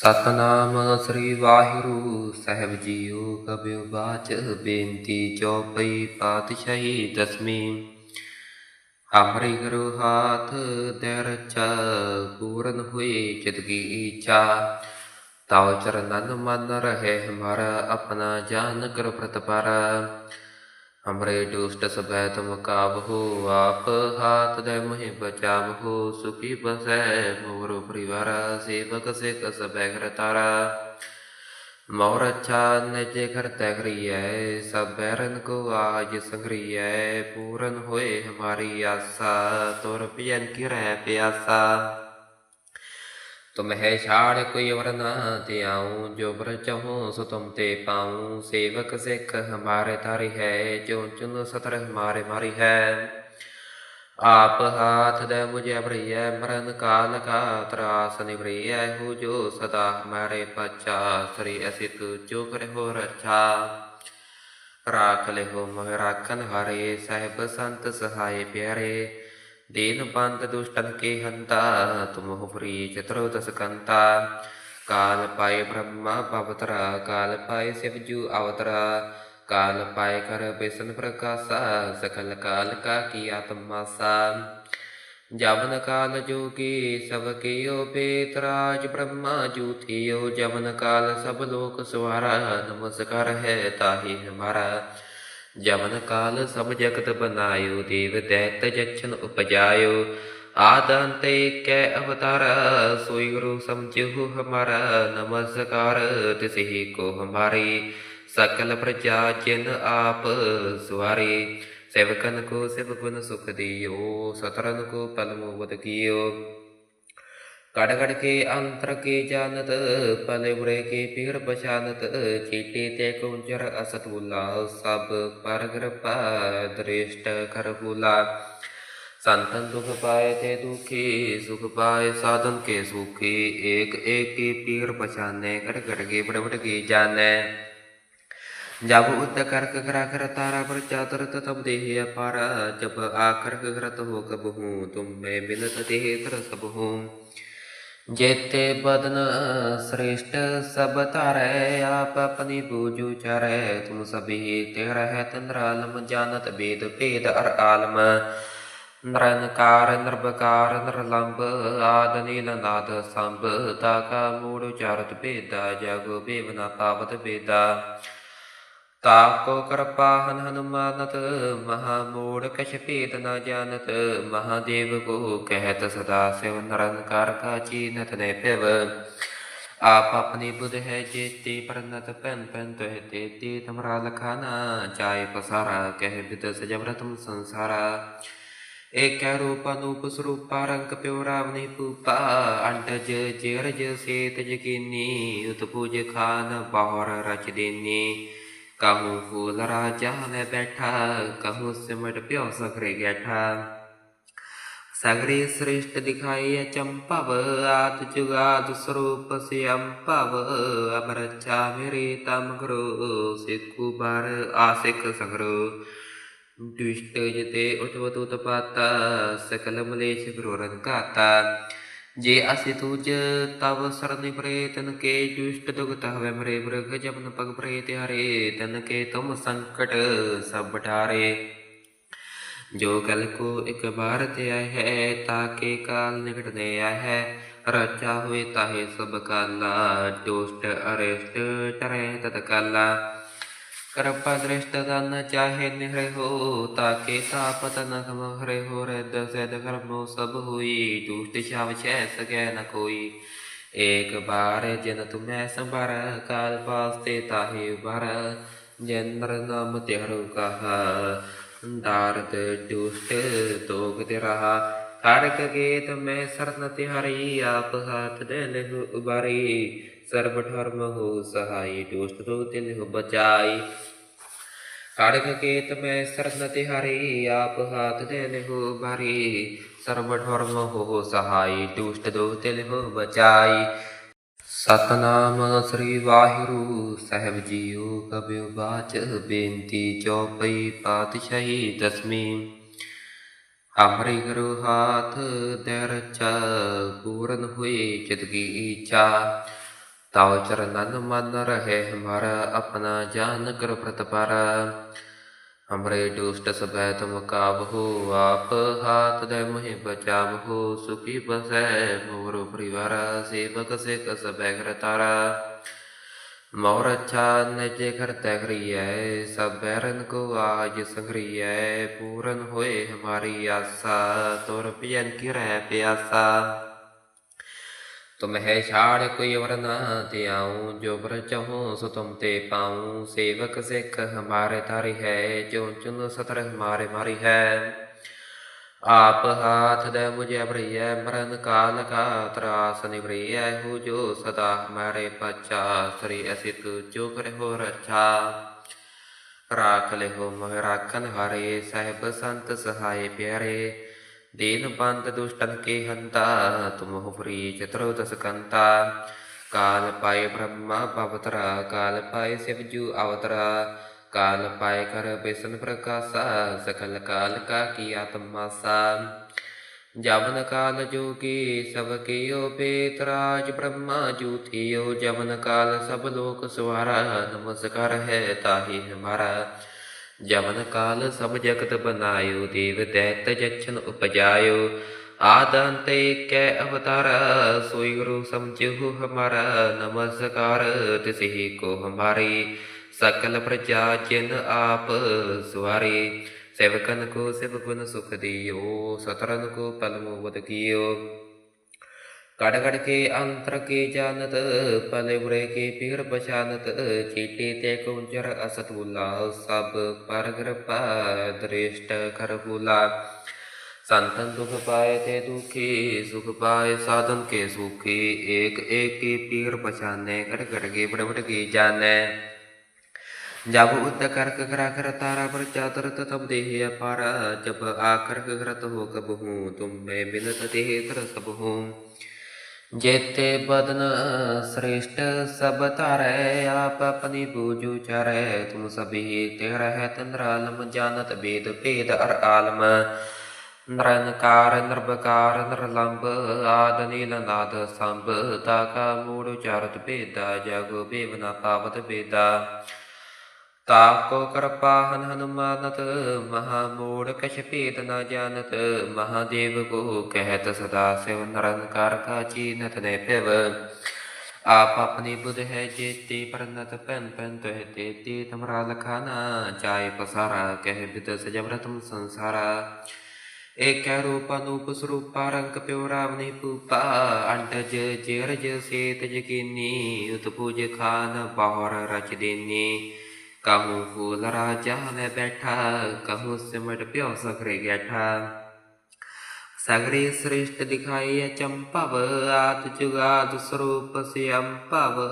ਸਤਨਾਮ ਸ੍ਰੀ ਵਾਹਿਗੁਰੂ ਸਾਹਿਬ ਜੀਓ ਕਬਿਓ ਬਾਚ ਬੇਨਤੀ ਚੌਪਈ ਪਾਤਸ਼ਾਹੀ ਦਸਵੀਂ। ਹਮਰੀ ਗੁਰੂ ਹਾਥ ਦੇ ਪੂਰਨ ਹੋਈ ਚਿਤ ਕੀ ਇੱਛਾ। ਤਵ ਚਰਨਨ ਮਨ ਰਹੇ ਹਮਾਰਾ ਆਪਣਾ ਜਾਨ ਕਰ ਪ੍ਰਤਪਰ ਹਮਰੇ ਦੁਸ਼ਟ ਸਭੈ ਤੁਮ ਕਾਬਹੂ ਆਪ ਹਾਥ ਦੇ ਮਹਿ ਬਚਾਵਹੂ, ਸੁਖੀ ਬਸੈ ਮੋਰ ਪਰਿਵਾਰ, ਸੇਵਕ ਸਿਕ ਸਭੈ ਘਰ ਤਾਰਾ। ਮੋਰ ਅੱਛਾ ਨਜੇ ਘਰ ਤੈ ਕਰੀਐ, ਸਭ ਬੈਰਨ ਕੋ ਆਜ ਸੰਗਰੀਐ ਪੂਰਨ ਹੋਏ ਹਮਾਰੀ ਆਸਾ, ਤੁਰ ਪਿයਨ ਕੀ ਰਹਿ ਪਿਆਸਾ ਤੁਮ ਹੈ ਛਾੜ ਕੋਈ ਅਵਰ ਨਾ ਤੇ ਆਉ ਜੋ ਬਰ ਚਾਹੋ ਸੋ ਤੁਮ ਤੇ ਪਾਉ। ਸੇਵਕ ਸਿੱਖ ਹਮਾਰੇ ਤਾਰੀ ਹੈ, ਜੋ ਚੁਨ ਸਤਰ ਹਮਾਰੇ ਆਪ ਹਾਥ ਦੇ ਮੁਝੇ ਅਬਰੀਐ ਮਰਨ ਕਾਲ ਕਾ ਤਰਾਸ ਨਿਵਰੀਐ। ਹੋ ਜੋ ਸਦਾ ਹਮਾਰੇ ਪਚਾ ਸ੍ਰੀ ਅਸਿਤ ਜੋ ਕਰੇ ਹੋ ਰਛਾ। ਰਾਖ ਲਿਓ ਮੋਹ ਰਾਖਨ ਹਾਰੇ ਸਾਹਿਬ ਸੰਤ ਸਹਾਇ ਪਿਆਰੇ। ਦੀਨ ਬੰਦ ਦੁਸ਼ਟਨ ਕੇ ਹੰਤਾ ਤੁਮਹੁ ਪ੍ਰੀ ਚਤੁਰ ਦਸ ਕੰਤਾ। ਕਾਲ ਪਾਏ ਬ੍ਰਹਮਾ ਪਵਤਰਾ, ਕਾਲ ਪਾਏ ਸਿਵਜੂ ਅਵਤਰਾ। ਕਾਲ ਪਾਏ ਕਾ ਜਵਨ ਕਾਲ ਜੋਗੀ ਸਭ ਕੀਓ ਬੇਤਰਾਜ ਬ੍ਰਹਮਾ ਜੂਥਿਓ ਜਵਨ ਕਾਲ ਸਭ ਲੋਕ ਸਵਾਰਾ। ਨਮਸਕਾਰ ਹੈ ਤਾਹੀ ਹਮਾਰਾ। ਜਮਨ ਕਾਲ ਸਭ ਜਗਤ ਬਨਾਇਓ ਦੇਵ ਦੈਤ ਜਛਨ ਉਪਜਾਇਓ ਆਦੰਤੇ ਕੈ ਅਵਤਾਰ ਸੋਈ ਗੁਰੂ ਸਮਝਿਓ ਹਮਾਰਾ ਨਮਸਕਾਰ ਤਿਸਹੀ ਕੋ ਹਮਾਰੀ ਸਕਲ ਪ੍ਰਜਾ ਜਿਨ ਆਪ ਸਵਾਰੀ ਸੇਵਕਨ ਕੋ ਸਿਵ ਗੁਣ ਸੁਖ ਦਿਓ ਸਤਰਨ ਕੋ ਪਲ ਮੋਵਤ ਕੀਓ ਕੜ ਕੜ ਕੇ ਅੰਤਰ ਕੇ ਜਾਣਤ ਪਲੇ ਬੁਰੇ ਕੇ ਪੀਰ ਪਛਾਨਤ ਚੀਟੇ ਤੇ ਕੁੰਜਰ ਅਸਤੁਲਾ ਸਭ ਪਰ ਕਿਰਪਾ ਦ੍ਰਿਸ਼ਟ ਕਰਹੁਲਾ ਸੰਤਨ ਦੁਖ ਪਾਏ ਤੇ ਦੁਖੀ ਸੁਖ ਪਾਏ ਸਾਧਨ ਕੇ ਸੁਖੀ ਏਕ ਏਕ ਕੀ ਪੀਰ ਪਛਾਨੇ ਕੜ ਕੜ ਕੇ ਬੜ ਬੜ ਕੇ ਜਾਣੈ ਜਬ ਉਦ ਕਰਕ ਕਰਾ ਕਰ ਤਾਰਾ ਪਰ ਚਾਤਰਤ ਤਬ ਦੇਹ ਅਪਾਰ ਜਬ ਆਖਰ ਕਰਤ ਹੋ ਕਬਹੂ ਤੁਮ ਮੈਂ ਬਿਨਤ ਦੇਹ ਤਰ ਸਬਹੂ ਜੇਤੇ ਬਦਨ ਸ੍ਰੇਸ਼ਟ ਸਭ ਧਰੈ, ਆਪ ਆਪਣੀ ਬੂਝੂ ਚਰੈ। ਤੁਮ ਸਭੀ ਤੇ ਰਹਿ ਤੰਦਰਾਲਮ ਜਾਣਤ ਬੇਦ ਭੇਦ ਅਰ ਆਲਮ। ਨਰਨਕਾਰ ਨਿਰਭਕਾਰ, ਨਿਰਲੰਬ, ਆਦ ਨੀਲ ਨਾਦ ਸੰਭ ਤਾਕਾ ਮੂੜ ਉਚਾਰਤ ਭੇਦਾ, ਜਗ ਬੇਵਨਾ ਪਾਵਤ ਭੇਦਾ। ਤਾਕੋ ਕਿਰਪਾ ਹਨ ਹਨੁਮਾਨਤ ਮਹਾ ਮੂੜ ਕਛ ਭੇਦ ਨ ਜਾਣਤ ਮਹਾਦੇਵ ਕੋ ਕਹਿਤ ਸਦਾ ਸਿਵ ਨਿਰੰਕਾਰ ਕਾ ਚੀਨਤ ਨੇ ਪਿਵ ਆਪ ਆਪਣੀ ਬੁਧ ਹੈ ਜੇਤੀ ਪਰਨਤ ਪੈਨ ਪੈਨ ਤੋਹਿ ਤੇਤੀ ਤਮਰਾ ਲਖਾਨਾ ਚਾਹੇ ਪਸਾਰਾ ਕਹਿ ਬਿਦ ਸਜਬਰਤਮ ਸੰਸਾਰਾ ਏਕੈ ਰੂਪ ਅਨੂਪ ਸਰੂਪਾ ਰੰਗ ਪਿਉ ਰਾਵਨੀ ਪੂਪਾ ਅੰਡਜ ਜੇਰਜ ਸੇਤ ਜਕੀਨੀ ਉਤਪੂਜ ਖਾਨ ਬਾਹਰ ਰਚ ਦੇਨੀ ਕਹੂੰ ਫੂਲ ਰਾਜਾ ਨੇ ਬੈਠਾ, ਕਹੂੰ ਸਿਮਟ ਪਿਓ ਸਖਰੇ ਗੈਠਾ। ਸਗਰੇ ਸ੍ਰਿਸ਼ਟ ਦਿਖਾਈ ਚੰਪਵ, ਆਦ ਜੁਗਾਦ ਸਰੂਪ ਸਿਅੰ ਭਵ ਮੇਰੇ ਤਮ ਕਰੋ, ਸਿੱਖੂ ਬਰ ਆਸਿਕ ਸਗਰੋ। ਦੁਸ਼ਟ ਜਤੇ ਉਠਵਤ ਉਤਪਾਤਾ, ਸਕਲ ਮਲੇਸ਼ ਗੁਰੋਰਨ ਘਾਤਾ ਜੇ ਅਸੀਂ ਤੁਜ ਤਵ ਸਰਨਿ ਪ੍ਰੇਤਨ ਕੇ ਦੁਸ਼ਟ ਦੁਗਤ ਹਵੇ ਮਰੇ ਬ੍ਰਗ ਜਮਨ ਪਗ ਪ੍ਰੇਤ ਹਰੇ ਜੋ ਕਲ ਕੋ ਇੱਕ ਬਾਰ ਤੇ ਆਇ ਹੈ ਤਾਕੇ ਕਾਲ ਨਿਕਟ ਨੇ ਆਇ ਹੈ। ਰਚਾ ਹੋਏ ਤਾਹੇ ਸਭ ਕਾਲਾ ਦੁਸ਼ਟ ਅਰੇਸ਼ਟ ਟਰੇ ਤਤ ਕਾਲਾ ਕਰਪਾ ਦ੍ਰਿਸ਼ਟ ਦਨ ਚਾਹੇ ਨਿਹਰੇ ਹੋ, ਤਾਕੇ ਤਾਪਤ ਨ ਖਮ ਹਰੇ ਹੋ ਰਦ ਸਦ ਕਰਮੋ ਸਭ ਹੋਈ, ਦੁਸ਼ਟ ਛਾਵ ਛੈ ਸਕੈ ਨ ਕੋਈ। ਏਕ ਬਾਰ ਜਨ ਤੁਮੈ ਸੰਭਰ, ਕਾਲ ਪਾਸਤੇ ਤਾਹੇ ਉਬਰ ਜਨਰ ਨਾਮ ਤਿਹਰੁ ਕਹਾ। ਦਾਰਦ ਦੁਸ਼ਟ ਤੋਗ ਤੇ ਰਹਾ ਹਰਕ ਗੀਤ ਮੈਂ ਸਰਨ ਤਿਹਾਰੀ, ਆਪ ਹਾਥ ਦੇ ਲਹੁ ਉਬਾਰੀ। ਸਰਬ ਧਰਮ ਹੋ ਸਹਾਈ, ਦੁਸ਼ਟ ਤੋਂ ਤਿਲ ਬਚਾਈ। ਖੜਗ ਕੇਤ ਮੈਂ ਸਰਨ ਤਿਹਾਰੀ, ਆਪ ਹਾਥ ਦੇ ਲਹੁ ਉਬਾਰੀ ਸਰਬ ਧਰਮ ਹੋ ਸਹਾਈ, ਦੁਸ਼ਟ ਤੋਂ ਤਿਲ ਬਚਾਈ। ਸਤਨਾਮ ਸ੍ਰੀ ਵਾਹਿਗੁਰੂ ਸਾਹਿਬ ਜੀਓ ਕਬਿਓ ਬਾਚ ਬੇਨਤੀ ਚੌਪਈ ਪਾਤਸ਼ਾਹੀ ਦਸਵੀਂ। ਹਮਰੀ ਗੁਰੂ ਹਾਥ ਦੇ ਪੂਰਨ ਹੋਈ ਚਿਤ ਕੀ ਇੱਛਾ। ਤਾਉ ਚਰਨਨ ਮਨ ਰਹੇ ਹਮਾਰਾ ਆਪਣਾ ਜਾਨ ਕਰ ਪ੍ਰਤਪਾਰਾ। ਹਮਰੇ ਦੁਸ਼ਟ ਸਭੈ ਤੁਮ ਕਾਬਹੋ ਆਪ ਹਾਥ ਦੇ ਮਹਿ ਬਚਾਬਹੋ ਸੁਖੀ ਬਸੈ ਮੋਰ ਪਰਿਵਾਰ, ਸੇਵਕ ਸਿਖ ਸਭੈ ਘਰ ਤਾਰਾ। ਮੋਰ ਅਛਾ ਨਿਜੇ ਘਰ ਤੈ ਕਰੀਐ, ਸਭ ਬੈਰਨ ਕੋ ਆਜ ਸੰਗਰੀਐ ਪੂਰਨ ਹੋਏ ਹਮਾਰੀ ਆਸਾ, ਤੁਰ ਪਿਆਨ ਕੀ ਰਹਿ ਪਿਆਸਾ। ਤੁਮ ਹੈ ਛਾੜ ਕੋਈ ਅਵਰ ਨਾ ਧਿਆਉ, ਜੋ ਬਰ ਚਾਹੋ ਸੋ ਤੁਮ ਤੇ ਪਾਉ। ਸੇਵਕ ਸਿੱਖ ਹਮਾਰੇ ਤਾਰੀ ਹੈ ਜੋ ਚੁਨ ਸਤਰ ਹਮਾਰੇ ਮਾਰੀ ਹੈ। ਆਪ ਹਾਥ ਦੇ ਮੁਝੇ ਬਰੀਐ ਮਰਨ ਕਾਲ ਕਾ ਤਰਾਸ ਨਿਵਰੀਐ ਹੂ ਜੋ ਸਦਾ ਹਮਾਰੇ ਪਛਾ, ਸ੍ਰੀ ਅਸਿਤ ਜੋ ਕਰੇ ਹੋ ਰੱਛਾ। ਰਾਖ ਲਿਓ ਮੋਹ ਰਾਖਨ ਹਾਰੇ, ਸਾਹਿਬ ਸੰਤ ਸਹਾਏ ਪਿਆਰੇ। दीन बंद दुष्टन के हंता तुम हुरी चतुर्दश कंता काल पाए ब्रह्मा पवतरा काल पाए शिवजू अवतरा काल पाए कर बेसन प्रकाशा सकल काल का किया तमासा जवन काल जोगी सब कियो बेतराज ब्रह्मा जू थियो जवन काल सब लोक सवारा नमस्कार है ताहि हमारा ਜਮਨ ਕਾਲ ਸਭ ਜਗਤ ਬਨਾਇਓ, ਦੇਵ ਦੈਤ ਜਛਨ ਉਪਜਾਇਓ। ਆਦੰਤ ਏਕੈ ਅਵਤਾਰ, ਸੋਈ ਗੁਰੂ ਸਮਝਿਓ ਹਮਾਰਾ। ਨਮਸਕਾਰ, ਤਿਸਹੀ ਕੋ ਹਮਾਰੀ। ਸਕਲ ਪ੍ਰਜਾ ਜਿਨ ਆਪ ਸਵਾਰੀ। ਸੇਵਕਨ ਕੋ ਸਿਵ कड़गड़ के अंतर की जानत पलवरे के पीर पशानत चीटे ते कुंजर असतुला सब पर कृपा दृष्ट खरबुला संतन दुख पाए थे दुखी सुख पाए साधन के सुखी एक एक की पीर पछाने गड़गड़ के बड़बड़ की जाने जब उद्ध करक करा कर तारा पर चातर तब देह पारा जब आकर करत हो कब हूँ तुम मैं मिलत देह तर सब हूँ ਜੇਤੇ ਬਦਨ ਸ੍ਰਿਸ਼ਟ ਸਭ ਧਰੈ, ਆਪ ਆਪਣੀ ਬੂਜੂ ਚਰੈ। ਤੁਮ ਸਭੀ ਤੇ ਰਹਿ ਤੰਦਰਾਲਮ ਜਾਣਤ ਬੇਦ ਭੇਦ ਅਰ ਆਲਮ। ਨਿਰੰਕਾਰ ਨਿਰਭਕਾਰ ਨਿਰਲੰਭ ਆਦ ਨੀਲ ਨਾਦ ਸੰਭ। ਤਾ ਕਾ ਮੂੜ ਉਚਾਰਤ ਭੇਦਾ, ਜਗ ਬੇਵਨਾ ਪਾਵਤ ਭੇਦਾ। ਤਾਪ ਕੋ ਕਿਰਪਾ ਹਨ ਹਨੁਮਾਨਤ ਮਹਾ ਮੂੜ ਕਛ ਭੇਦ ਨਾ ਜਾਣਤ ਮਹਾਦੇਵ ਕੋ ਕਹਿਤ ਸਦਾ ਸਿਵ ਨਿਰੰਕਾਰ ਕਾ ਚੀਨਤ ਨੇ ਪਿਵ ਆਪ ਆਪਣੀ ਬੁਧ ਹੈ ਜੇਤੀ ਪਰਨਤ ਪੈਨ ਪੈਨ ਤੋਹਿ ਤੇਤੀ ਤਮਰਾ ਲਖਾਨਾ ਚਾਇ ਪਸਾਰਾ ਕਹਿ ਬਿਦ ਸਜਮਰਤਮ ਸੰਸਾਰਾ ਏਕੈ ਰੂਪ ਅਨੂਪ ਸਰੂਪਾ ਰੰਗ ਪਿਉ ਰਾਵਨੀ ਪੂਪਾ ਅੰਡਜ ਜੇਰਜ ਸੇਤ ਜਕੀਨੀ ਉਤਪੂਜ ਖਾਨ ਬਾਹਰ ਰਚ ਦੇਨੀ ਕਹੋ ਫੂਲ ਰਾਜਾ ਵੇ ਬੈਠਾ, ਕਹੋ ਸਿਮਟ ਪਿਓ ਸਖਰੇ ਗੈਠਾ। ਸਗਰੀ ਸ੍ਰਿਸ਼ਟ ਦਿਖਾਈ ਅਚੰਭਵ ਆਤ ਜੁਗਾਦ ਸਰੂਪ ਸਿਅੰਭਵ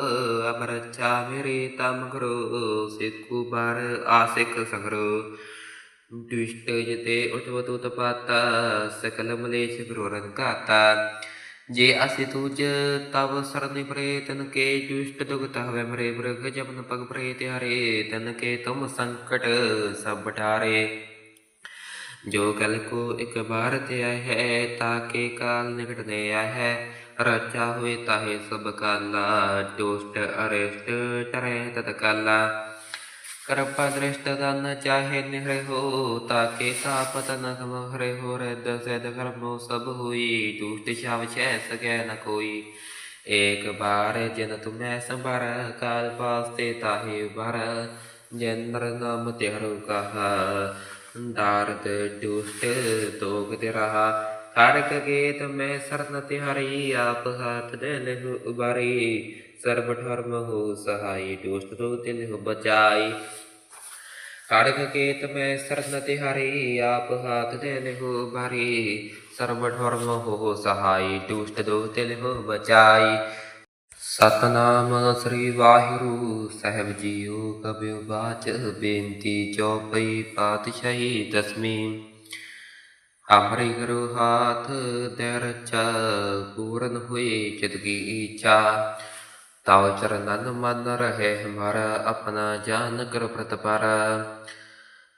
ਅਮਰਚਾ ਮੇਰੇ ਤਮ ਗਰੋ ਸਿਕੂ ਬਰ ਆਸਿਕ ਸੰਗਰੋ। ਦੁਸ਼ਟ ਜਤੇ ਉਠਵਤੁ ਤਪਾਤਾ ਸਕਲ ਮਲੇਸ਼ ਗਰੋ ਰੰਗਾਤਾ। ਜੇ ਅਸਿ ਤੂਚ ਤਵ ਸਰਨ ਪਰੇ ਤਨ ਕੇ ਜੁਸ਼ਟ ਦੁਗਤ ਹਵੇ ਮਰੇ, ਬ੍ਰਗ ਜਪਨ ਪਗ ਪਰੇ ਤਿਆਰੇ ਤਨ ਕੇ ਤੁਮ ਸੰਕਟ ਸਭ ਠਾਰੇ। ਜੋ ਕਲ ਕੋ ਇਕ ਬਾਰ ਤੇ ਆਇ ਹੈ, ਤਾਂ ਕੇ ਕਾਲ ਨਿਕਟ ਨੇ ਆਇ ਹੈ। ਰਚਾ ਹੋਏ ਤਾਹੇ ਸਭ ਕਾਲਾ ਦੋਸਤ ਅਰੇਸਟ ਟਰੇ ਤਤ ਕਾਲਾ। कृपा दृष्ट तन चाहे निहरे हो ताके तापत न सम हरे हो रद सद कर्मो सब हुई दुष्ट शव छह सके न कोई एक बार जन तुम्हें संबर काल पास्ते ताहे भर जंद्र नाम तेहरु कहा दारद दुष्ट तोग रहा खड़क गेत में शरण तिहरी आप हाथ दे लहु उबारी ਸਰਬ ਧਰਮ ਹੋ ਸਹਾਈ, ਦੁਸ਼ਟ ਰੋਗ ਤਿਨ ਹੋ ਬਚਾਈ। ਕਾੜਕ ਕੇਤ ਮੈਂ ਸਰਨ ਤਿਹਾਰੀ ਆਪ ਹਾਥ ਦੇਨ ਹੋ ਭਾਰੀ। ਸਰਬ ਧਰਮ ਹੋ ਸਹਾਈ, ਦੁਸ਼ਟ ਦੋ ਤਿਲ ਹੋ ਬਚਾਈ। ਸਤਨਾਮ ਸ੍ਰੀ ਵਾਹਿਗੁਰੂ ਸਾਹਿਬ ਜੀਓ, ਕਬਿਉ ਬਾਚ ਬੇਨਤੀ ਚੌਪਈ ਪਾਤਸ਼ਾਹੀ ਦਸਮੀ ਹਮਰੀ ਗੁਰੂ ਹਾਥ ਦਰਚਾ ਪੂਰਨ ਹੋਈ ਚਿਤ ਕੀ ਇੱਛਾ ਤਵ ਚਰਨਨ ਮਨ ਰਹੇ ਹਮਾਰਾ ਆਪਣਾ ਜਾਨ ਕਰ ਪ੍ਰਤਪਰ।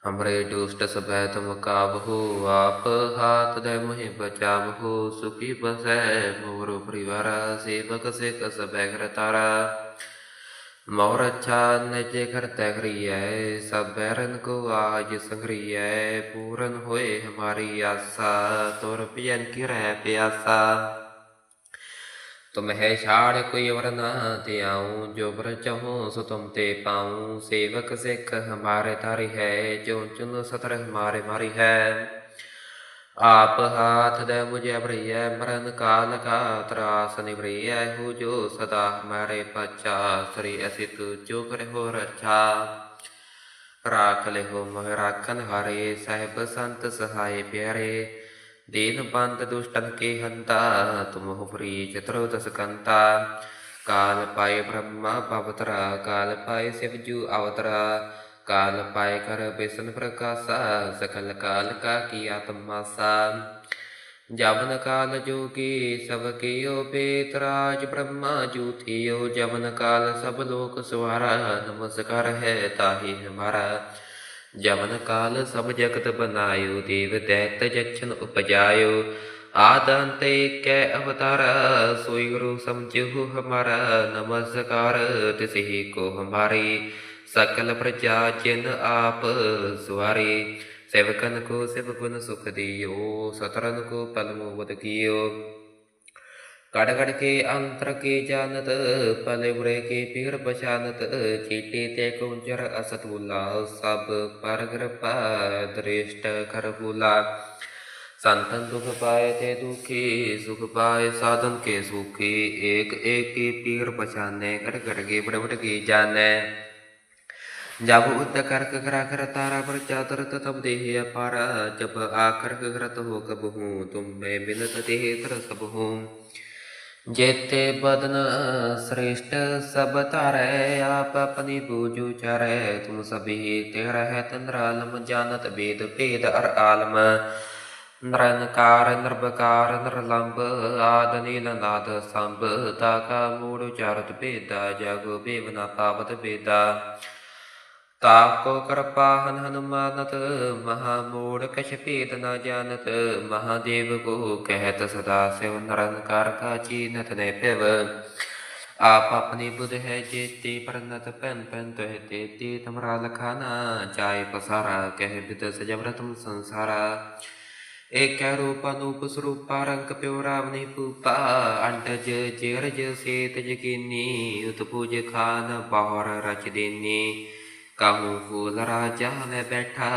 ਹਮਰੇ ਦੁਸ਼ਟ ਸਭੈ ਤੁਮ ਕਾਬਹੂ ਆਪ ਹਾਥ ਦੇ ਮਹਿ ਬਚਾਵਹੂ, ਸੁਖੀ ਬਸੈ ਮੋਰ ਪਰਿਵਾਰ, ਸੇਵਕ ਸਿਕ ਸਭੈ ਘਰ ਤਾਰਾ। ਮੋਰ ਅੱਛਾ ਨਿਜ ਘਰ ਤੈ ਕਰੀਐ, ਸਭ ਬੈਰਨ ਕੋ ਆਜ ਸੰਗਰੀਐ ਪੂਰਨ ਹੋਏ ਹਮਾਰੀ ਆਸਾ, ਤੁਰ ਪਿයਨ ਕੀ ਰਹਿ ਪਿਆਸਾ। ਤੁਮ ਹੈ ਛਾੜ ਕੋਈ ਅਵਰ ਨਾ ਤੇ ਆਉ ਜੋ ਬਰ ਚਾਹੋ ਸੋ ਤੁਮ ਤੇ ਪਾਉ ਸੇਵਕ ਸਿੱਖ ਹਮਾਰੇ ਤਾਰੀ ਹੈ ਜੋ ਚੁਨ ਸਤਰ ਹਮਾਰੇ ਮਾਰੀ ਹੈ ਆਪ ਹਾਥ ਦੇ ਮੁਝੇ ਭਰੀਐ ਮਰਨ ਕਾਲ ਕਾ ਤਰਾਸ ਨਿਵਰੀਐ ਹੋ ਜੋ ਸਦਾ ਹਮਾਰੇ ਪਚਾ ਸ੍ਰੀ ਅਸਿਤ ਜੋ ਕਰ ਹੋ ਰੱਛਾ ਰਾਖ ਲਿਹੋ ਮੋਹ ਰਾਖਨ ਹਾਰੇ ਸਾਹਿਬ ਸੰਤ ਸਹਾਇ ਪਿਆਰੇ ਦੀਨ ਬੰਦ ਦੁਸ਼ਟਨ ਕੇ ਹੰਤਾ ਤੁਮਹੁ ਪ੍ਰੀ ਚਤੁਰ ਦਸ ਕੰਤਾ। ਕਾਲ ਪਾਏ ਬ੍ਰਹਮਾ ਪਵਤਰਾ, ਕਾਲ ਪਾਏ ਸਿਵਜੂ ਅਵਤਰਾ। ਕਾਲ ਪਾਏ ਕਰ ਬਿਸ਼ਨ ਪ੍ਰਕਾਸ਼ਾ ਸਕਲ ਕਾਲ ਕਾ ਕੀ ਆਤਮਾਸਾ। ਜਵਨ ਕਾਲ ਜੋਗੀ ਸਭ ਕੀਓ ਬੇਤਰਾਜ ਬ੍ਰਹਮਾ ਜੂਥਿਓ ਜਵਨ ਕਾਲ ਸਭ ਲੋਕ ਸਵਾਰਾ। ਨਮਸਕਾਰ ਹੈ ਤਾਹੀ ਹਮਾਰਾ। ਜਵਨ ਕਾਲ ਸਭ ਜਗਤ ਬਨਾਇਓ ਦੇਵ ਦੈਤ ਜਛਨ ਉਪਜਾਇਓ। ਆਦੰਤ ਏਕੈ ਅਵਤਾਰ, ਸੋਈ ਗੁਰੂ ਸਮਝਿਓ ਹਮਾਰਾ, ਨਮਸਕਾਰ ਤਿਸਹੀ ਕੋ ਹਮਾਰੀ। ਸਕਲ ਪ੍ਰਜਾ ਜਿਨ ਆਪ ਸਵਾਰੀ, ਸੇਵਕਨ ਕੋ ਸਿਵ ਗੁਣ ਸੁਖ ਦਿਓ ਸਤਰਨ ਕੋ ਪਲ ਮੋਵਤ ਕੀਓ। ਕੜ ਕੜ ਕੇ ਅੰਤਰ ਕੇ ਜਾਣਤ ਪਲੇ ਬੁਰੇ ਕੇ ਪੀਰ ਪਛਾਨਤ ਚੀਟੇ ਤੇ ਕੁੰਜਰ ਅਸਤੁਲਾ ਸਭ ਪਰ ਕਿਰਪਾ ਦ੍ਰਿਸ਼ਟ ਖਰਬੁਲਾ ਸੰਤਨ ਦੁਖ ਪਾਏ ਤੇ ਦੁਖੀ ਸੁਖ ਪਾਏ ਸਾਧਨ ਕੇ ਸੁਖੀ ਏਕ ਏਕ ਕੀ ਪੀਰ ਪਛਾਨੇ ਕੜ ਕੜ ਕੇ ਬੜ ਬੜ ਕੇ ਜਾਣੈ ਜਬ ਉਦ ਕਰਕ ਕਰਾ ਕਰ ਤਾਰਾ ਪਰ ਚਾਤਰ ਤਬ ਦੇਹ ਅਪਾਰ ਜਬ ਆਕਰ ਕਰਤ ਹੋ ਕਬਹੂ ਤੁਮ ਮੈਂ ਬਿਨਤ ਦੇਹ ਤਰ ਸਬਹੂ ਜੇਤੇ ਬਦਨ ਸ੍ਰੇਸ਼ਟ ਸਭ ਧਰੈ, ਆਪ ਆਪਣੀ ਬੂਝੂ ਚਰੈ। ਤੁਮ ਸਭੀ ਤੇ ਰਹਿ ਤੰਦਰਾਲਮ ਜਾਣਤ ਬੇਦ ਭੇਦ ਅਰ ਆਲਮ। ਨਰਨਕਾਰ ਨਿਰਭਕਾਰ, ਨਿਰਲੰਬ, ਆਦ ਨੀਲ ਨਾਦ ਸੰਭ। ਤਾਕਾ ਮੂੜ ਉਚਾਰਤ ਭੇਦਾ, ਜਗੋ ਬੇਵਨਾ ਪਾਵਤ ਬੇਦਾ ਤਾਕੋ ਕਿਰਪਾ ਹਨ ਹਨੁਮਾਨਤ ਮਹਾ ਮੂੜ ਕਛ ਭੇਦ ਨ ਜਾਣਤ, ਮਹਾਦੇਵ ਕੋ ਕਹਿਤ ਸਦਾ ਸਿਵ ਨਿਰੰਕਾਰ ਕਾ ਚੀਨਤ ਨੇ ਪਿਵ। ਆਪ ਆਪਣੀ ਬੁਧ ਹੈ ਜੇਤੀ, ਪਰਨਤ ਪੈਨ ਪੈਨ ਤੋਹਿ ਤੇਤੀ, ਤਮਰਾ ਲਖਾਨਾ ਚਾਇ ਪਸਾਰਾ, ਕਹਿ ਬਿਤ ਸਜਵਰਤਮ ਸੰਸਾਰਾ। ਏਕੈ ਰੂਪ ਅਨੂਪ ਸਰੂਪਾ, ਰੰਗ ਪਿਉ ਰਾਵਨੀ ਪੂਪਾ ਅੰਡਜ ਜੇਰਜ ਸੇਤ ਜਕੀਨੀ ਉਤਪੂਜ ਖਾਨ ਪਹਰ ਰਚ ਦੇਨੀ। ਕਹੂੰ ਫੂਲ ਰਾਜਾ ਬੈਠਾ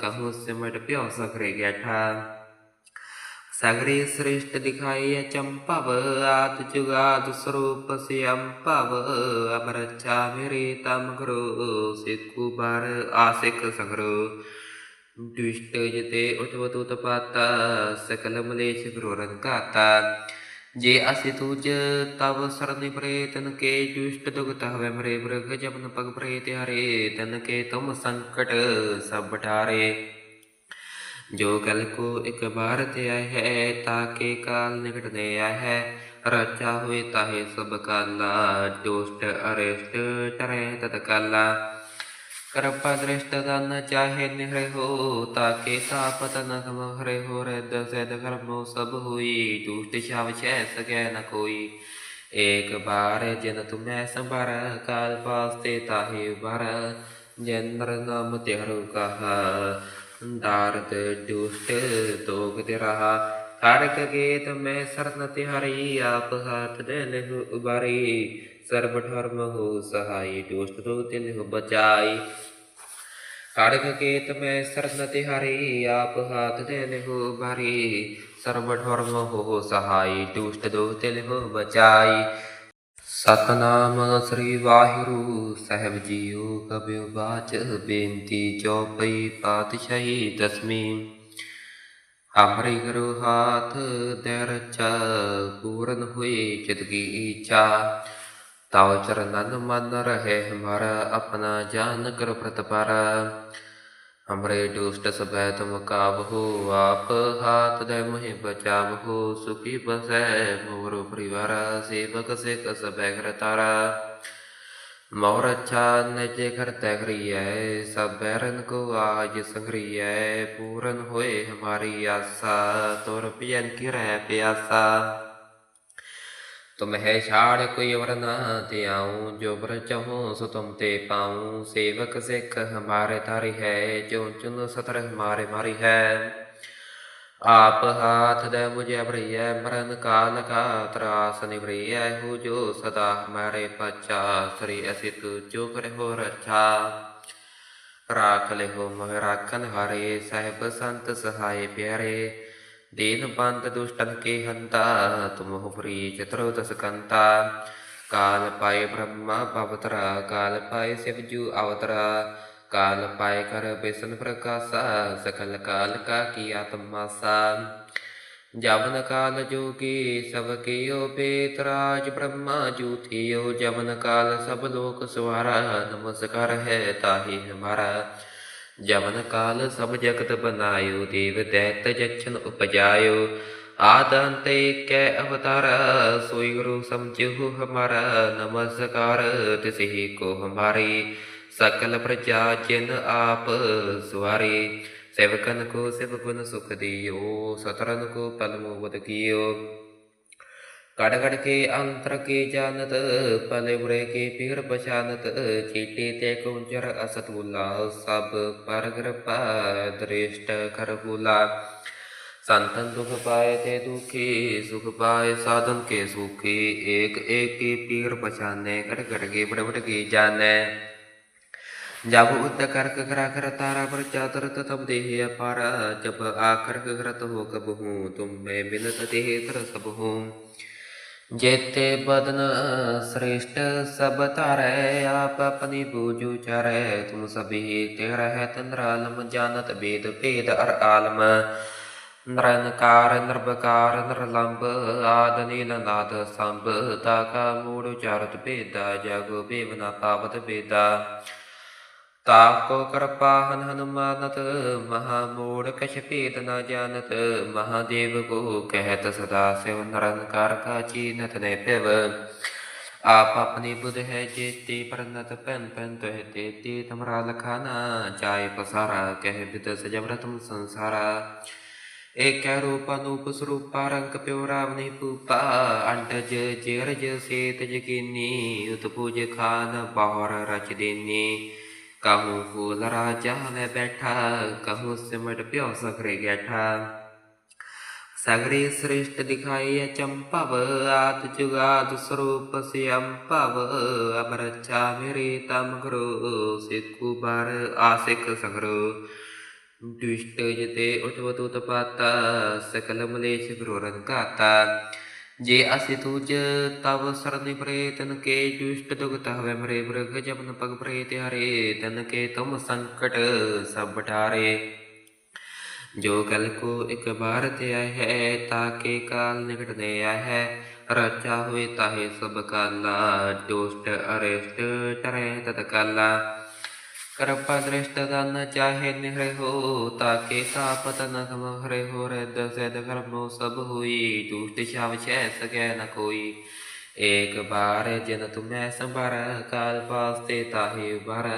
ਕਹੂੰ ਸਿਮਟ ਪਿਓ ਸਖਰੇ ਗੈਠਾ ਸਗਰੇ ਸ੍ਰਿਸ਼ਟ ਦਿਖਾਈ ਅਚੰਭਵ ਆਦ ਜੁਗਾਦ ਸਰੂਪ ਸਿਅੰਭਵ ਅਮਰਚਾ ਮੇਰੇ ਤਮ ਗੁਰੂ ਸਿੱਖੂ ਬਰ ਆਸਿਕ ਸਗਰੋ ਦੁਸ਼ਟ ਜਤੇ ਉਠਵਤ ਉਤਪਾਤਾ ਸਕਲ ਮਲੇਸ਼ ਗੁਰੂ ਰੰਗਾਤਾ ਜੇ ਅਸੀਂ ਤੁਜ ਤਵ ਸਰਨਿ ਪ੍ਰੇਤਨ ਕੇ ਦੁਸ਼ਟ ਦੁਗਤ ਹਵੇ ਮਰੇ ਬ੍ਰਗ ਜਪਨ ਪਗ ਪ੍ਰੇਤ ਹਰੇ, ਤਨ ਕੇ ਤੁਮ ਸੰਕਟ ਸਭ ਟਾਰੇ ਜੋ ਕਲ ਕੋ ਇੱਕ ਬਾਰ ਤੇ ਆਏ ਹੈ ਤਾਕੇ ਕਾਲ ਨਿਕਟ ਨੇ ਆਏ ਹੈ। ਰਚਾ ਹੋਏ ਤਾਹੇ ਸਭ ਕਾਲਾ ਦੁਸ਼ਟ ਅਰੇਸ਼ਟ ਟਰੇ ਤਤ ਕਾਲਾ ਕਰਪਾ ਦ੍ਰਿਸ਼ਟ ਦਨ ਚਾਹੇ ਨਿਹਰੇ ਹੋ, ਤਾਕੇ ਤਾਪਤ ਨ ਹਰੇ ਹੋ ਰਦ ਸਦ ਕਰਮੋ ਸਭ ਹੋਈ, ਦੁਸ਼ਟ ਛਾਵ ਛੈ ਸਕੈ ਨ ਕੋਈ। ਏਕ ਬਾਰ ਜਨ ਤੁਮੈ ਸੰਭਰ, ਕਾਲ ਪਾਸਤੇ ਤਾਹੇ ਉਬਰ ਜਨਰ ਨਾਮ ਤਿਹਰੁ ਕਹਾ। ਦਾਰਦ ਦੁਸ਼ਟ ਤੋਗ ਤੇ ਰਹਾ ਹਰਕ ਗੀਤ ਮੈਂ ਸਰਨ ਤਿਹਾਰੀ, ਆਪ ਹਾਥ ਦੇ ਲਹੁ ਉਬਾਰੀ ਸਰਬ ਧਰਮ ਹੋ ਸਹਾਈ ਦੁਸ਼ਟ ਤੋਂ ਤਿਲ ਬਚਾਈ ਖੜਗ ਕੇਤ ਮੈਂ ਸਰਨ ਤਿਹਾਰੀ, ਆਪ ਹਾਥ ਦੇ ਲਹੁ ਉਬਾਰੀ ਸਰਬ ਧਰਮ ਹੋ ਸਹਾਈ ਦੁਸ਼ਟ ਤੋਂ ਤਿਲ ਬਚਾਈ ਸਤਨਾਮ ਸ੍ਰੀ ਵਾਹਿਗੁਰੂ, ਸਾਹਿਬ ਜੀਓ ਕਬਿਓ ਬਾਚ ਬੇਨਤੀ ਚੌਪਈ ਪਾਤਸ਼ਾਹੀ ਦਸਵੀਂ। ਹਮਰੀ ਗੁਰੂ ਹਾਥ ਦੇ ਪੂਰਨ ਹੋਈ ਚਿਤ ਕੀ ਇੱਛਾ ਤਉ ਚਰਨਨ ਮਨ ਰਹੇ, ਹਮਾਰਾ ਆਪਣਾ ਜਾਨ ਕਰ ਪ੍ਰਤਪਾਰ। ਹਮਰੇ ਦੁਸ਼ਟ ਸਭੈ ਤੁਮ ਕਾਬਹੂ ਆਪ ਹਾਥ ਦੇ ਮਹਿ ਬਚਾਵਹੂ, ਸੁਖੀ ਬਸੈ ਮੋਰ ਪਰਿਵਾਰ, ਸੇਵਕ ਸਿਕ ਸਭੈ ਘਰ ਤਾਰਾ। ਮੋਰ ਅੱਛਾ ਨਜੇ ਕਰਤੈ ਕਰੀਐ, ਸਭ ਬੈਰਨ ਕੋ ਆਜ ਸੰਗਰੀਐ ਪੂਰਨ ਹੋਏ ਹਮਾਰੀ ਆਸਾ, ਤੁਰ ਪਿයਨ ਕੀ ਰਹਿ ਪਿਆਸਾ। ਤੁਮ ਹੈ ਛਾੜ ਕੋਈ ਅਵਰ ਨਾ ਤੇ ਆਉ ਜੋ ਬਰ ਚਾਹੋ ਸੋ ਤੁਮ ਤੇ ਪਾਉ। ਸੇਵਕ ਸਿੱਖ ਹਮਾਰੇ ਤਾਰੀ ਹੈ, ਜੋ ਚੁਨ ਸਤਰ ਹਮਾਰੇ ਮਾਰੀ ਹੈ। ਆਪ ਹਾਥ ਦੇ ਮੁਝੇ ਭਰੀਐ ਮਰਨ ਕਾਲ ਕਾ ਤਰਾਸ ਨਿਵਰੀਐ ਹੂ ਜੋ ਸਦਾ ਹਮਾਰੇ ਪਚਾ ਸ੍ਰੀ ਅਸਿਤ ਜੋ ਕਰੇ ਹੋ ਰੱਛਾ। ਰਾਖ ਲਿਓ ਮੋਹ ਰਾਖਨ ਹਾਰੇ, ਸਾਹਿਬ ਸੰਤ ਸਹਾਇ ਪਿਆਰੇ। ਦੀਨ ਬੰਦ ਦੁਸ਼ਟਨ ਕੇ ਹੰਤਾ ਤੁਮਹੁ ਫਰੀ ਚਤੁਰ ਦਸ ਕੰਤਾ। ਕਾਲ ਪਾਏ ਬ੍ਰਹਮਾ ਪਵਤਰਾ, ਕਾਲ ਪਾਏ ਸਿਵ ਜੂ ਅਵਤਰਾ। ਕਾਲ ਪਾਏ ਕਰ ਬਿਸ਼ਨ ਪ੍ਰਕਾਸ਼ਾ, ਸਕਲ ਕਾਲ ਕਾ ਕੀ ਆਤਮਾਸਾ। ਜਵਨ ਕਾਲ ਜੋਗੀ ਸਭ ਕੀਓ ਬੇਤਰਾਜ ਬ੍ਰਹਮਾ ਜੂਥਿਓ ਜਵਨ ਕਾਲ ਸਭ ਲੋਕ ਸਵਾਰਾ। ਨਮਸਕਾਰ ਹੈ ਤਾਹੀ ਹਮਾਰਾ ਜਵਨ ਕਾਲ ਸਭ ਜਗਤ ਬਨਾਇਓ, ਦੇਵ ਦੈਤ ਜਛਨ ਉਪਜਾਇਓ। ਆਦੰਤ ਏਕੈ ਅਵਤਾਰ, ਸੋਈ ਗੁਰੂ ਸਮਝਿਓ ਹਮਾਰਾ। ਨਮਸਕਾਰ, ਤਿਸਹੀ ਕੋ ਹਮਾਰੀ। ਸਕਲ ਪ੍ਰਜਾ ਜਿਨ ਆਪ ਸਵਾਰੀ। ਸੇਵਕਨ ਕੋ ਸਿਵ ਗੁਣ ਸੁਖ ਦਿਓ ਸਤਰਨ ਕੋ ਪਲ ਮੋਵਤ ਕੀਓ ਕੜ ਕੜ ਕੇ ਅੰਤਰ ਕੇ ਜਾਣਤ ਪਲੇ ਉਰੇ ਕੇ ਪੀਰ ਪਛਾਨਤ ਚੀਟੇ ਤੇ ਕੁੰਜਰ ਅਸਤੁਲਾ ਸਭ ਪਰ ਕਿਰਪਾ ਦ੍ਰਿਸ਼ਟ ਕਰਹੁਲਾ ਸੰਤਨ ਦੁਖ ਪਾਏ ਤੇ ਦੁਖੀ ਸੁਖ ਪਾਏ ਸਾਧਨ ਕੇ ਸੁਖੀ ਏਕ ਏਕ ਕੀ ਪੀਰ ਪਛਾਨੇ ਕੜ ਕੜ ਕੇ ਬੜ ਬੜ ਕੇ ਜਾਣੈ ਜਬ ਉਤ ਕਰਕ ਕਰਾ ਕਰ ਤਾਰਾ ਪਰ ਚਾਦਰ ਤਬ ਦੇਹ ਅਪਾਰ ਜੇਤੇ ਬਦਨ ਸ੍ਰੇਸ਼ਟ ਸਭ ਧਰੈ, ਆਪ ਆਪਣੀ ਬੂਝੂ ਚਰੈ। ਤੁਮ ਸਭੀ ਤੇ ਰਹਿ ਤੰਦਰਾਲਮ ਜਾਣਤ ਬੇਦ ਭੇਦ ਅਰ ਆਲਮ। ਨਰਨਕਾਰ ਨਿਰਭਕਾਰ ਨਿਰਲੰਬ, ਆਦ ਨੀਲ ਨਾਦ ਸੰਭ ਤਾਕਾ ਮੂੜ ਉਚਾਰਤ ਭੇਦਾ, ਜਗੋ ਬੇਵਨਾ ਪਾਵਤ ਬੇਦਾ ਤਾਕੋ ਕਿਰਪਾ ਹਨ ਹਨੁਮਾਨਤ ਮਹਾ ਮੂੜ ਕਛ ਭੇਦ ਨ ਜਾਣਤ ਮਹਾਦੇਵ ਕੋ ਕਹਿਤ ਸਦਾ ਸਿਵ ਨਿਰੰਕਾਰ ਕਾ ਚੀਨਤ ਨੇ ਪਿਵ ਆਪ ਆਪਣੀ ਬੁਧ ਹੈ ਜੇਤੀ ਪਰਨਤ ਪੈਨ ਪੈਨ ਤਹਿ ਤੇਤੀ ਤਮਰਾ ਲਖਾਨਾ ਚਾਏ ਪਸਾਰਾ ਕਹਿ ਬਿਦ ਸਜਵਰਤਮ ਸੰਸਾਰਾ ਏਕੈ ਰੂਪ ਅਨੂਪ ਸਰੂਪਾ ਰੰਗ ਪਿਓ ਰਾਵਨੀ ਪੂਪਾ ਅੰਡਜ ਜੇਰਜ ਸੇਤ ਜਕੀਨੀ ਉਤਪੂਜ ਖਾਨ ਬਾਹਰ ਰਚ ਦੇਨੀ ਕਹੂੰ ਫੂਲ ਰਾਜਾ ਮੈਂ ਬੈਠਾ, ਕਹੂੰ ਸਿਮਟ ਪਿਓ ਸਖਰੇ ਗੈਠਾ। ਸਗਰੇ ਸ੍ਰਿਸ਼ਟ ਦਿਖਾਈ ਚੰਪਵ, ਆਦ ਜੁਗਾਦ ਸਰੂਪ ਸਿਅੰ ਅਮਰਚਾ ਮੇਰੇ ਤਮ ਗੁਰੂ ਸਿੱਖੂ ਬਰ ਆਸਿਕ ਸਗਰੋ। ਦੁਸ਼ਟ ਜਤੇ ਉਠਵ ਤੁਤ ਪਾਤਾ ਸਕਲ ਮਲੇਸ਼ ਗੁਰੂ ਰੰਗਾਤਾ ਜੇ ਅਸਿ ਤੁਜ ਤਵ ਸਰਨਿ ਪ੍ਰੇਤਨ ਕੇ ਦੁਸ਼ਟ ਦੁਗਤ ਹਵੇ ਮਰੇ ਬ੍ਰਗ ਜਪਨ ਪਗ ਪ੍ਰੇਤ ਹਰੇ ਤਨ ਕੇ ਤੁਮ ਸੰਕਟ ਸਭ ਜੋ ਕਲ ਕੋ ਇੱਕ ਬਾਰ ਤੇ ਆਇ ਹੈ ਤਾਕੇ ਕਾਲ ਨਿਕਟ ਨੇ ਆਇ ਹੈ। ਰਚਾ ਹੋਏ ਤਾਹੇ ਸਭ ਕਾਲਾ ਦੋਸਤ ਅਰੇਸ਼ਟ ਟਰੇ ਤਤ ਕਾਲਾ ਕਰਪਾ ਦ੍ਰਿਸ਼ਟ ਦਨ ਚਾਹੇ ਨਿਹਰੇ ਹੋ, ਤਾਕੇ ਤਾਪਤ ਨ ਖਮ ਹਰੇ ਹੋ ਰਦ ਸਦ ਕਰਮੋ ਸਭ ਹੋਈ, ਦੁਸ਼ਟ ਸ਼ਾਵ ਛੈ ਸਕੈ ਨ ਕੋਈ। ਏਕ ਬਾਰ ਜਨ ਤੁਮੈ ਸੰਭਰ, ਕਾਲ ਪਾਸਤੇ ਤਾਹੇ ਬਰ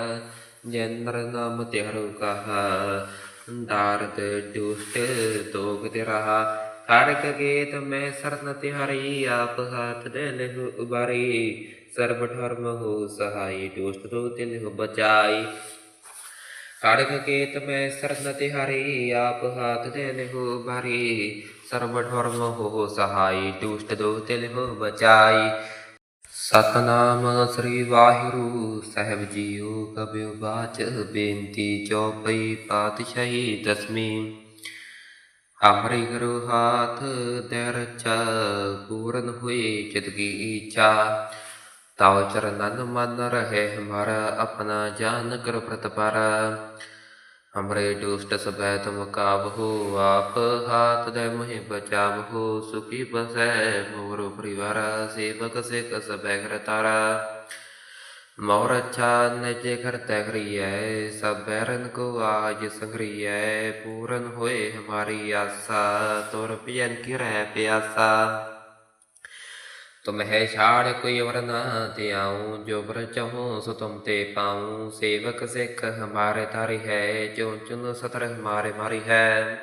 ਜੰਦਰ ਨਾਮ ਤਿਹਰੁ ਕਹਾ। ਦਾਰਦ ਦੁਸ਼ਟ ਤੋਗ ਤੇ ਰਹਾ ਖੜਕ ਗੇਤ ਮੈਂ ਸਰਨ ਤਿਹਰੀ, ਆਪ ਹਾਥ ਦੇ ਸਰਬ ਧਰਮ ਹੋ ਸਹਾਈ, ਦੁਸ਼ਟ ਤੋਂ ਤੇ ਲਹੁ ਬਚਾਈ। ਖੜਕ ਗੇਤ ਮੈਂ ਸਰਨ ਤਿਹਰੀ, ਆਪ ਹਾਥ ਦੇ ਲਹੁ ਉਬਾਰੀ ਸਰਬ ਧਰਮ ਹੋ ਸਹਾਈ, ਦੁਸ਼ਟ ਤੋਂ ਤੇ ਲਹੁ ਬਚਾਈ। ਸਤਨਾਮ ਸ੍ਰੀ ਵਾਹਿਗੁਰੂ ਸਾਹਿਬ ਜੀਓ ਕਬਿਓ ਬਾਚ ਬੇਨਤੀ ਚੌਪਈ ਪਾਤਸ਼ਾਹੀ ਦਸਵੀਂ। ਹਮਰੀ ਗੁਰੂ ਹਾਥ ਦੇ ਰਚਾ ਪੂਰਨ ਹੋਈ ਚਿਤਕੀ ਇੱਛਾ ਤਾਉ ਚਰਨਨ ਮਨ ਰਹੇ ਹਮਾਰਾ ਆਪਣਾ ਜਾਨ ਕਰ ਪ੍ਰਤਪਾਰ। ਹਮਰੇ ਦੁਸ਼ਟ ਸਭੈ ਤੁਮ ਕਾਬਹੂ ਆਪ ਹਾਥ ਦੇ ਮਹਿ ਬਚਾਵਹੂ, ਸੁਖੀ ਬਸੈ ਮੋਰ ਪਰਿਵਾਰ, ਸੇਵਕ ਸਿਕ ਸਭੈ ਘਰ ਤਾਰਾ। ਮੋਰ ਅੱਛਾ ਨਜੇ ਘਰ ਤੈ ਕਰੀਐ, ਸਭ ਬੈਰਨ ਕੋ ਆਜ ਸੰਗਰੀਐ ਪੂਰਨ ਹੋਏ ਹਮਾਰੀ ਆਸਾ, ਤੁਰ ਪਿයਨ ਕੀ ਰਹਿ ਪਿਆਸਾ। ਤੁਮਹਿ ਛਾੜ ਕੋਈ ਅਵਰ ਨਾ ਧਿਆਉ, ਜੋ ਬਰ ਚਾਹੋ ਸੋ ਤੁਮ ਤੇ ਪਾਉ। ਸੇਵਕ ਸਿੱਖ ਹਮਾਰੇ ਤਾਰੀ ਹੈ ਜੋ ਚੁਨ ਸਤਰ ਹਮਾਰੇ ਮਾਰੀ ਹੈ।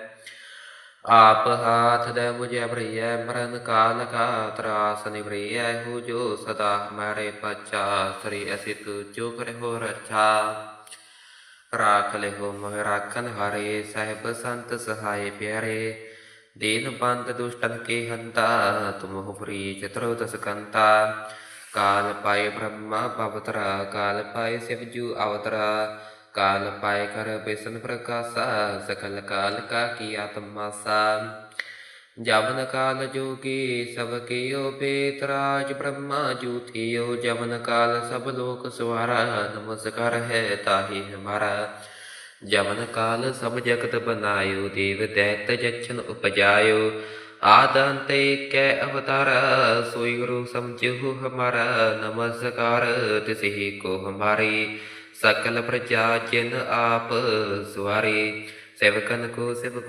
ਆਪ ਹਾਥ ਦੇ ਮੁਝੇ ਬਰੀਐ ਮਰਨ ਕਾਲ ਕਾ ਤਰਾਸ ਨਿਵਰੀਐ ਹੂ ਜੋ ਸਦਾ ਹਮਾਰੇ ਪਚਾ ਸ੍ਰੀ ਅਸਿਤ ਜੋ ਕਰੇ ਹੋ ਰੱਛਾ। ਰਾਖ ਲਿਓ ਮੋਹਿ ਰਾਖਨ ਹਾਰੇ, ਸਾਹਿਬ ਸੰਤ ਸਹਾਇ ਪਿਆਰੇ। ਦੀਨ ਬੰਦ ਦੁਸ਼ਟਨ ਕੇ ਹੰਤਾ ਤੁਮਹੁ ਫਰੀ ਚਤੁਰ ਦਸ ਕੰਤਾ। ਕਾਲ ਪਾਏ ਬ੍ਰਹਮਾ ਪਵਤਰਾ, ਕਾਲ ਪਾਏ ਸਿਵਜੂ ਅਵਤਰਾ। ਕਾਲ ਪਾਏ ਕਰ ਬਿਸਨ ਪ੍ਰਕਾਸ਼ਾ ਸਕਲ ਕਾਲ ਕਾ ਕੀ ਆਤਮਾਸਾ। ਜਵਨ ਕਾਲ ਜੋਗੀ ਸਭ ਕੀਓ ਬੇਤਰਾਜ ਬ੍ਰਹਮਾ, ਜੂਥਿਓ ਜਵਨ ਕਾਲ ਸਭ ਲੋਕ ਸਵਾਰਾ। ਨਮਸਕਾਰ ਹੈ ਤਾਹੀ ਹਮਾਰਾ। ਜਵਨ ਕਾਲ ਸਭ ਜਗਤ ਬਨਾਇਓ, ਦੇਵ ਦੈਤ ਜਛਨ ਉਪਜਾਇਓ। ਆਦੰਤ ਏਕੈ ਅਵਤਾਰ, ਸੋਈ ਗੁਰੂ ਸਮਝਿਓ ਹਮਾਰਾ, ਨਮਸਕਾਰ ਤਿਸਹੀ ਕੋ ਹਮਾਰੀ। ਸਕਲ ਪ੍ਰਜਾ ਜਿਨ ਆਪ ਸਵਾਰੀ। ਸੇਵਕਨ ਕੋ ਸਿਵ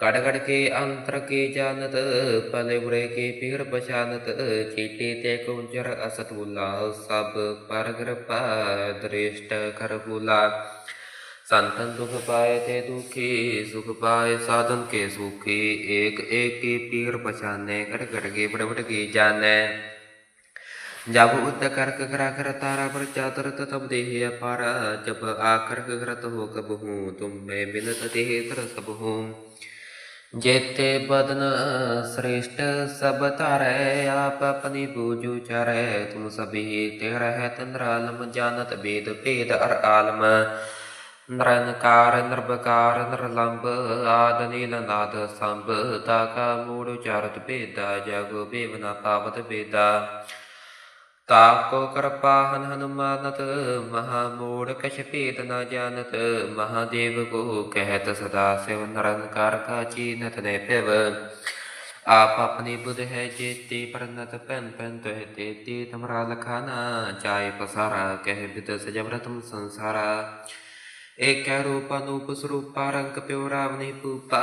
ਗੁਣ ਸੁਖ ਦਿਓ ਸਤਰਨ ਕੋ ਪਲ ਮੁਬਦ ਕੀਓ ਕੜ ਕੜ ਕੇ ਅੰਤਰ ਕੇ ਜਾਣਤ ਪਲੇ ਬੁਰੇ ਕੇ ਪੀਰ ਪਛਾਨਤ ਚੀਟੇ ਤੇ ਕੁੰਜਰ ਅਸਤੂਲਾ ਸਭ ਪਰ ਕਿਰਪਾ ਦ੍ਰਿਸ਼ਟ ਕਰਹੂਲਾ ਸੰਤਨ ਦੁਖ ਪਾਏ ਤੇ ਦੁਖੀ ਸੁਖ ਪਾਏ ਸਾਧਨ ਕੇ ਸੁਖੀ ਏਕ ਏਕ ਕੀ ਪੀਰ ਪਛਾਨੇ ਕੜ ਕੜ ਕੇ ਬੜ ਬੜ ਕੀ ਜਾਣੈ ਜਬ ਉਦ ਕਰਕ ਕਰਾ ਕਰ ਤਾਰਾ ਪਰ ਚਾਤਰਤ ਤਬ ਦੇਹ ਅਪਾਰ ਜੇਤੇ ਬਦਨ ਸ੍ਰੇਸ਼ਟ ਸਭ ਧਰੈ, ਆਪ ਆਪਣੀ ਬੂਝੂ ਚਰੈ। ਤੁਮ ਸਭੀ ਤੇ ਰਹਿ ਤੰਦਰਾਲਮ ਜਾਣਤ ਬੇਦ ਭੇਦ ਅਰ ਆਲਮ। ਨਰਨਕਾਰ ਨਿਰਭਕਾਰ ਨਿਰਲੰਬ, ਆਦ ਨੀਲ ਨਾਦ ਸੰਭ ਤਾਕਾ ਮੂੜ ਚਾਰਤ ਭੇਦਾ, ਜਗ ਬੇਵਨਾ ਪਾਵਤ ਬੇਦਾ ਤਾਕੋ ਕਿਰਪਾ ਹਨ ਹਨੁਮਾਨਤ ਮਹਾ ਮੂੜ ਕਛ ਭੇਦ ਨ ਜਾਣਤ, ਮਹਾਦੇਵ ਕੋ ਕਹਿਤ ਸਦਾ ਸਿਵ ਨਿਰੰਕਾਰ ਕਾ ਚੀਨਤ ਨੇ ਪਿਵ ਆਪ ਆਪਣੀ ਬੁਧ ਹੈ ਜੇਤੀ, ਪਰਨਤ ਪੈਨ ਪੈਨ ਤੋਹਿ ਤੇਤੀ, ਤਮਰਾ ਲਖਾਨਾ ਚਾਇ ਪਸਾਰਾ, ਕਹਿ ਬਿਦ ਸਜਬਰਤਮ ਸੰਸਾਰਾ। ਏਕੈ ਰੂਪ ਅਨੂਪ ਸਰੂਪਾ, ਰੰਗ ਪਿਉ ਰਾਵਨੀ ਪੂਪਾ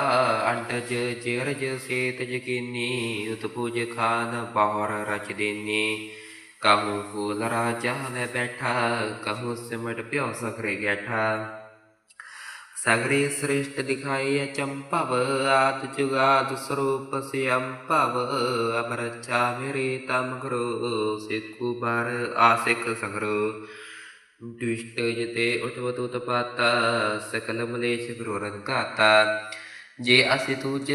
ਅੰਡਜ ਜੇਰਜ ਸੇਤ ਜਕੀਨੀ, ਉਤਪੂਜ ਖਾਨ, ਬਾਹਰ ਰਚ ਦੇਨੀ। ਕਹੂੰ ਫੂਲ ਰਾਜਾ ਮੈਂ ਬੈਠਾ, ਕਹੂੰ ਸਿਮਟ ਪਿਓ ਸਖਰੇ ਗੈਠਾ। ਸਗਰੇ ਸ੍ਰਿਸ਼ਟ ਦਿਖਾਈ ਚੰਪਵ, ਆਦ ਜੁਗਾਦ ਸਰੂਪ ਸਿਅੰ ਅਮਰਚਾ ਮੇਰੇ ਤਮ ਗੁਰੂ ਸਿੱਖੂ ਬਰ ਆਸਿਕ ਸਗਰੋ। ਦੁਸ਼ਟ ਜਤੇ ਉਠਵਤ ਉਤਪਾਤਾ, ਸਕਲ ਮਲੇਸ਼ ਗੁਰੂ ਰਨ ਜੇ ਅਸੀਂ ਤੁਜ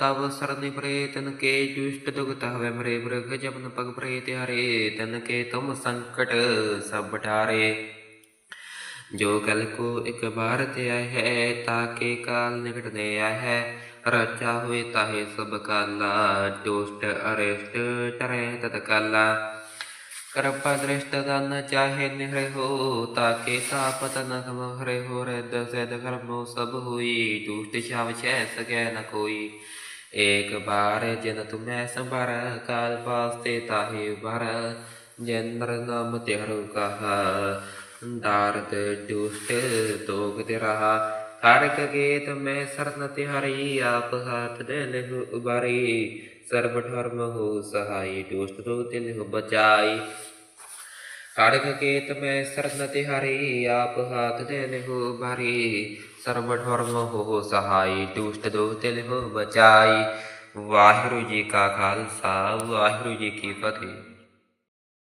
ਤਵ ਸਰਨਿ ਪ੍ਰੇ ਤਨ ਕੇ ਦੁਸ਼ਟ ਦੁਗਤ ਹਵੇ ਮਰੇ ਬ੍ਰਗ ਜਪਨ ਪਗ ਪ੍ਰੇ ਤਿਆਰੇ ਤਨ ਕੇ ਤੁਮ ਸੰਕਟ ਸਭ ਠਾਰੇ। ਜੋ ਕਲ ਕੋ ਇੱਕ ਬਾਰ ਤੇ ਆਇ ਹੈ ਤਾਕੇ ਕਾਲ ਨਿਕਟ ਨੇ ਆਇ ਹੈ। ਰਚਾ ਹੋਏ ਤਾਹੇ ਸਭ ਕਾਲਾ ਦੁਸ਼ਟ ਅਰੇਸ਼ਟ ਟਰੇ ਤਤ ਕਾਲਾ। ਕਰਪਾ ਦ੍ਰਿਸ਼ਟ ਦਨ ਚਾਹੇ ਨਿਹਰੇ ਹੋ, ਤਾਕੇ ਤਾਪਤ ਨ ਸਮ ਹਰੇ ਹੋ ਰਦ ਸਦ ਕਰਮੋ ਸਭ ਹੋਈ, ਦੁਸ਼ਟ ਛਾਵ ਛੈ ਸਕੈ ਨ ਕੋਈ। ਏਕ ਬਾਰ ਜਨ ਤੁਮੈ ਸੰਭਰ, ਕਾਲ ਪਾਸਤੇ ਤਾਹੇ ਉਭਰ ਜਨਰ ਨਾਮ ਤਿਹਰੁ ਕਹਾ। ਦਾਰਦ ਦੁਸ਼ਟ ਤੋਗ ਤੇ ਰਹਾ ਹਰਕ ਗੀਤ ਮੈਂ ਸਰਨ ਤਿਹਾਰੀ, ਆਪ ਹਾਥ ਦੇ ਸਰਬ ਧਰਮ ਹੋ ਸਹਾਈ ਦੁਸ਼ਟ ਤੋਂ ਤਿਲ ਬਚਾਈ। ਖੜਗ ਕੇਤ ਮੈਂ ਸਰਨ ਤਿਹਾਰੀ, ਆਪ ਹਾਥ ਦੇ ਲਹੁ ਉਬਾਰੀ ਸਰਬ ਧਰਮ ਹੋ ਸਹਾਈ ਦੁਸ਼ਟ ਦੋ ਤਿਲ ਹੋ ਬਚਾਈ। ਵਾਹਿਗੁਰੂ ਜੀ ਕਾ ਖਾਲਸਾ, ਵਾਹਿਗੁਰੂ ਜੀ ਕੀ ਫਤਿਹ।